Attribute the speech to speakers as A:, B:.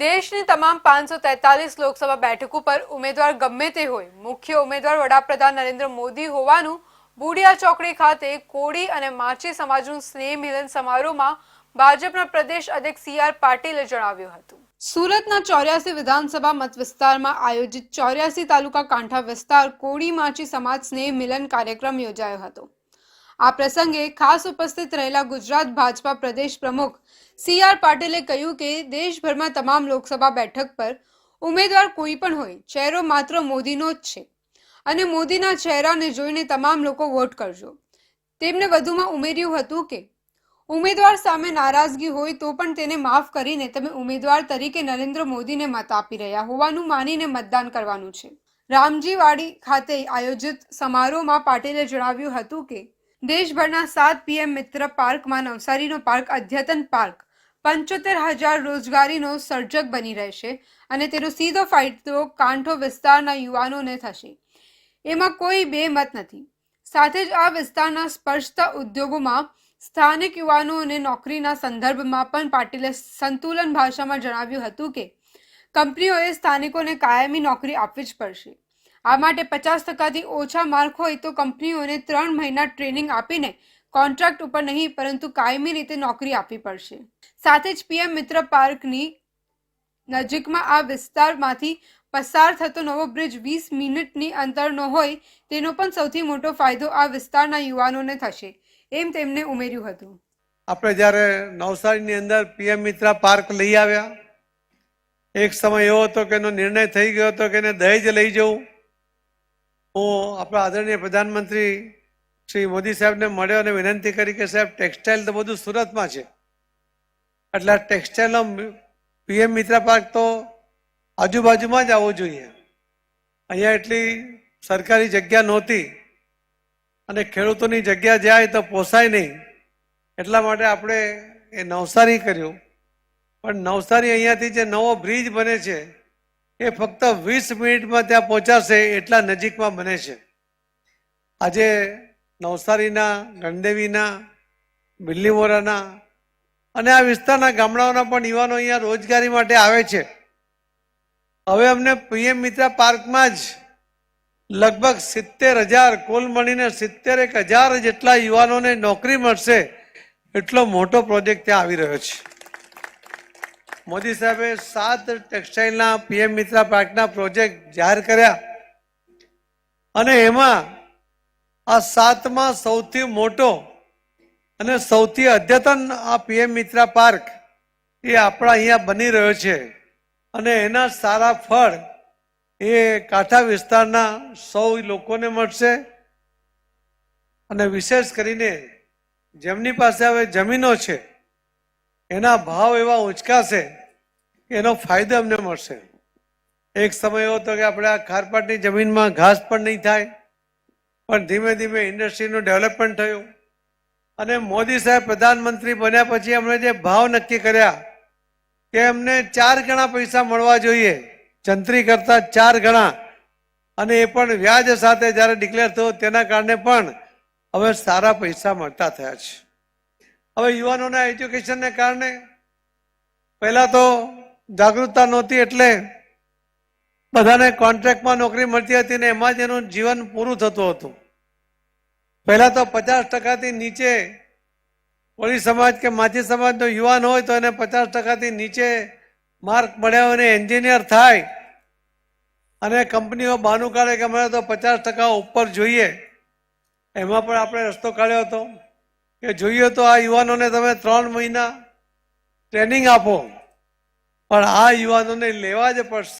A: દેશની તમામ પાંચસો તેતાલીસ લોકસભા બેઠકો પર ઉમેદવાર ગમે તે હોય, મુખ્ય ઉમેદવાર વડાપ્રધાન નરેન્દ્ર મોદી હોવાનું બુડિયા ચોકડી ખાતે કોળી અને માછી સમાજનું સ્નેહ મિલન સમારોહમાં ભાજપના પ્રદેશ અધ્યક્ષ સી આર પાટીલે જણાવ્યું હતું. સુરતના ચોર્યાસી વિધાનસભા મત વિસ્તારમાં આયોજિત ચોર્યાસી તાલુકા કાંઠા વિસ્તાર કોળી માછી સમાજ સ્નેહ મિલન કાર્યક્રમ યોજાયો હતો. આ પ્રસંગે ખાસ ઉપસ્થિત રહેલા ગુજરાત ભાજપા પ્રદેશ પ્રમુખ સી આર પાટીલે કહ્યું કે દેશભરમાં તમામ લોકસભા બેઠક પર ઉમેદવાર કોઈ પણ હોય, ચહેરો માત્ર મોદીનો જ છે. અને મોદીના ચહેરાને જોઈને તમામ લોકો વોટ કરજો. તેમણે વધુમાં ઉમેર્યું હતું કે, ઉમેદવાર સામે નારાજગી હોય તો પણ તેને માફ કરીને તમે ઉમેદવાર તરીકે નરેન્દ્ર મોદીને મત આપી રહ્યા હોવાનું માનીને મતદાન કરવાનું છે. રામજીવાડી ખાતે આયોજિત સમારોહમાં પાટીલે જણાવ્યું હતું કે દેશભરના સાત પીએમ મિત્ર પાર્કમાં નવસારીનો પાર્ક અદ્યતન પાર્ક. પંચોતેર હજાર રોજગારીનો સર્જક બની રહેશે અને તેનો સીધો ફાયદો કાંઠો વિસ્તારના યુવાનોને થશે. એમાં કોઈ બે મત નથી. સાથે જ આ વિસ્તારના સ્પર્શતા ઉદ્યોગોમાં સ્થાનિક યુવાનોને નોકરીના સંદર્ભમાં પણ પાટીલે સંતુલન ભાષામાં જણાવ્યું હતું કે, કંપનીઓએ સ્થાનિકોને કાયમી નોકરી આપવી જ પડશે. આ માટે પચાસ ટકાથી ઓછા માર્ક હોય તો કંપનીઓને ત્રણ મહિના ટ્રેનિંગ આપીને કોન્ટ્રાક્ટ ઉપર નહીં, પરંતુ કાયમી રીતે નોકરી આપવી પડશે. સાથે જ પીએમ મિત્ર પાર્કની નજીકમાં આ વિસ્તારમાંથી પસાર થતો નવો બ્રિજ વીસ મિનિટની અંતરનો હોય તેનો પણ સૌથી મોટો ફાયદો આ વિસ્તારના યુવાનોને થશે, એમ તેમણે ઉમેર્યું હતું.
B: આપણે જ્યારે નવસારીની અંદર પીએમ મિત્રા પાર્ક લઈ આવ્યા, એક સમય એવો હતો કે એનો નિર્ણય થઈ ગયો હતો કે એને દહેજ લઈ જવું. હું આપણા આદરણીય પ્રધાનમંત્રી શ્રી મોદી સાહેબને મળ્યો અને વિનંતી કરી કે સાહેબ ટેક્સટાઇલ તો બધું સુરતમાં છે. એટલે ટેક્સટાઇલનો પીએમ મિત્રા પાર્ક તો આજુબાજુમાં જ આવવો જોઈએ. અહીંયા એટલી સરકારી જગ્યા નહોતી અને ખેડૂતોની જગ્યા જાય તો પોસાય નહીં. એટલા માટે આપણે એ નવસારી કર્યું. પણ નવસારી અહીંયાથી જે નવો બ્રિજ બને છે એ ફક્ત વીસ મિનિટમાં ત્યાં પહોંચાશે એટલા નજીકમાં બને છે. આજે નવસારીના, ગણદેવીના, બિલ્લીમોરાના અને આ વિસ્તારના ગામડાઓના પણ યુવાનો અહીંયા રોજગારી માટે આવે છે. હવે અમને પીએમ મિત્રા પાર્કમાં જ લગભગ સિત્તેર હજાર, કુલ મળીને સિત્તેર એક હજાર જેટલા યુવાનોને નોકરી મળશે એટલો મોટો પ્રોજેક્ટ ત્યાં આવી રહ્યો છે. મોદી સાહેબે સાત ટેક્સટાઇલના પીએમ મિત્રા પાર્કના પ્રોજેક્ટ જાહેર કર્યા. અને એમાં આ સાતમાં સૌથી મોટો અને સૌથી અદ્યતન આ પીએમ મિત્રા પાર્ક એ આપણા અહીંયા બની રહ્યો છે. અને એના સારા ફળ એ કાંઠા વિસ્તારના સૌ લોકોને મળશે. અને વિશેષ કરીને જેમની પાસે હવે જમીનો છે, એના ભાવ એવા ઉંચકાશે એનો ફાયદો અમને મળશે. એક સમય એવો હતો કે આપણે આ ખારપાટની જમીનમાં ઘાસ પણ નહીં થાય, પણ ધીમે ધીમે ઇન્ડસ્ટ્રીનું ડેવલપમેન્ટ થયું. અને મોદી સાહેબ પ્રધાનમંત્રી બન્યા પછી એમણે જે ભાવ નક્કી કર્યા કે એમને ચાર ગણા પૈસા મળવા જોઈએ, જંત્રી કરતા ચાર ગણા. અને એ પણ વ્યાજ સાથે જ્યારે ડિક્લેર થયો તેના કારણે પણ હવે સારા પૈસા મળતા થયા છે. હવે યુવાનોના એજ્યુકેશનને કારણે પહેલાં તો જાગૃતતા નહોતી એટલે બધાને કોન્ટ્રાક્ટમાં નોકરી મળતી હતી ને એમાં જ એનું જીવન પૂરું થતું હતું. પહેલા તો પચાસ ટકાથી નીચે કોળી સમાજ કે માછી સમાજનો યુવાન હોય તો એને પચાસ ટકાથી નીચે માર્ક મળ્યા હોય ને એન્જિનિયર થાય અને કંપનીઓ બહાનું કાઢે કે અમારે તો પચાસ ટકા ઉપર જોઈએ. એમાં પણ આપણે રસ્તો કાઢ્યો હતો કે જોઈએ તો આ યુવાનોને તમે ત્રણ મહિના ટ્રેનિંગ આપો. પણ આ યુવાનોને લેવા જ પડશે.